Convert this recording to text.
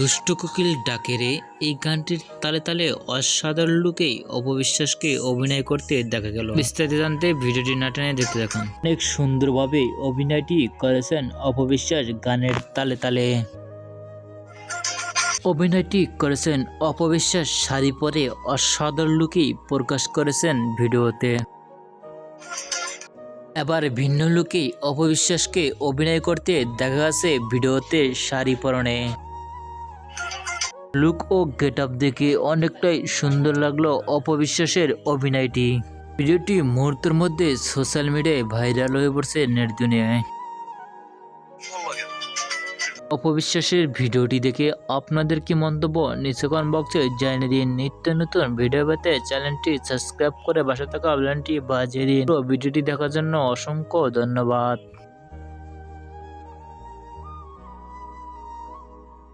দুষ্ট কোকিল ডাকেরে এই গানটির তালে তালে অসাধারণ লুকেই অপবিশ্বাসকে অভিনয় করতে দেখা গেল। বিস্তারিত জানতে ভিডিওটি না টেনে দেখতে দেখুন অনেক সুন্দরভাবে অভিনয়টি করেছেন অপবিশ্বাস গানের তালে তালে। অভিনয়টি করেছেন অপবিশ্বাস শাড়ি পরে অসাধারণ লুকেই প্রকাশ করেছেন ভিডিওতে। এবার ভিন্ন লুকেই অপবিশ্বাসকে অভিনয় করতে দেখা গেছে ভিডিওতে শাড়ি পরনে। লুক ও গেট আপ দেখে অনেকটাই সুন্দর লাগল অপবিশ্বাসের অভিনয়টি। ভিডিওটি মুহূর্তের মধ্যে সোশ্যাল মিডিয়ায় ভাইরাল হয়ে পড়ছে নেট দুনিয়ায় অপবিশ্বাসের ভিডিওটি দেখে আপনাদের কি মন্তব্য নিচে কমেন্ট বক্সে জানিয়ে দিন। নিত্য নতুন ভিডিও পেতে চ্যানেলটি সাবস্ক্রাইব করে বাসা থাকা বেলটি বাজিয়ে দিন। ভিডিওটি দেখার জন্য অসংখ্য ধন্যবাদ।